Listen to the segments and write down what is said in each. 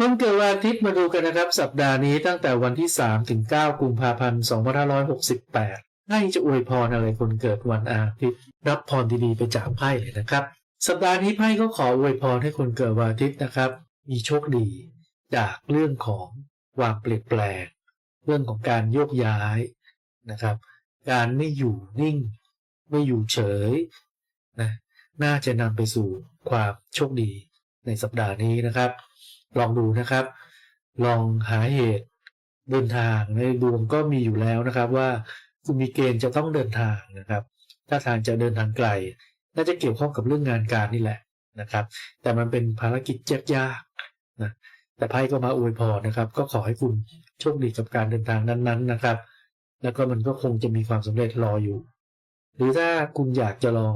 วันเกิดวันอาทิตย์มาดูกันนะครับ สัปดาห์นี้ตั้งแต่วันที่ 3 ถึง 9 กุมภาพันธ์ 2568 ให้จะอวยพรอะไรคนเกิดวันอาทิตย์รับพรดีๆไปจากไพ่เลยนะครับ สัปดาห์นี้ไพ่ก็ขออวยพรให้คนเกิดวันอาทิตย์นะครับ มีโชคดี จากเรื่องของความเปลี่ยนแปลง เรื่องของการโยกย้ายนะครับ การไม่อยู่นิ่ง ไม่อยู่เฉยนะน่าจะนำไปสู่ความโชคดีในสัปดาห์นี้นะครับ ลองดูนะครับ ลองหาเหตุเดินทางในดวงก็มีอยู่แล้วนะครับว่าคุณมีเกณฑ์จะต้องเดินทางนะครับ ถ้าทางจะเดินทางไกล น่าจะเกี่ยวข้องกับเรื่องงานการนี่แหละนะครับ แต่มันเป็นภารกิจยากๆนะแต่ไพ่ก็มาอวยพรนะครับ ก็ขอให้คุณโชคดีกับการเดินทางนั้นๆนะครับ แล้วก็มันก็คงจะมีความสำเร็จรออยู่ หรือถ้าคุณอยากจะลอง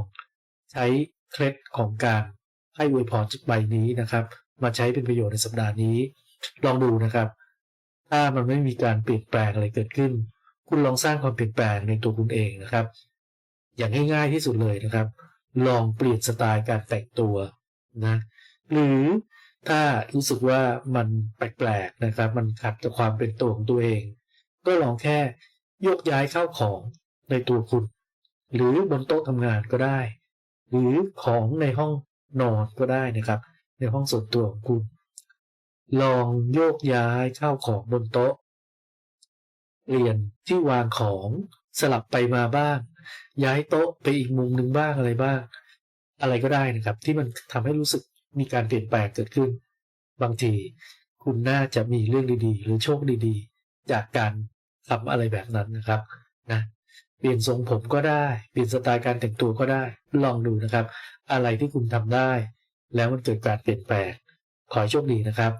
ใช้เคล็ดของการให้อวยพรจากใบนี้นะครับ มาใช้เป็นประโยชน์ในสัปดาห์นี้ ลองดูนะครับ ถ้ามันไม่มีการเปลี่ยนแปลงอะไรเกิดขึ้น คุณลองสร้างความเปลี่ยนแปลงในตัวคุณเองนะครับ อย่างง่ายๆที่สุดเลยนะครับ ลองเปลี่ยนสไตล์การแต่งตัวนะหรือถ้ารู้สึกว่ามันแปลกๆนะครับ มันขัดกับความเป็นตัวของตัวเอง ก็ลองแค่ยกย้ายเข้าของในตัวคุณ หรือบนโต๊ะทำงานก็ได้ หรือของในห้องนอนก็ได้นะครับ ในห้องส่วนตัวของคุณ ลองโยกย้ายข้าวของบนโต๊ะ เปลี่ยนที่วางของสลับไปมาบ้าง ย้ายโต๊ะไปอีกมุมหนึ่งบ้างอะไรบ้าง อะไรก็ได้นะครับ ที่มันทำให้รู้สึกมีการเปลี่ยนแปลงเกิดขึ้น บางทีคุณน่าจะมีเรื่องดีๆ หรือโชคดีๆ จากการทำอะไรแบบนั้นนะครับนะเปลี่ยนทรงผมก็ได้ เปลี่ยนสไตล์การแต่งตัวก็ได้ ลองดูนะครับ อะไรที่คุณทำได้ แล้วมันเกิดการเปลี่ยนแปลงขอให้โชคดีนะครับ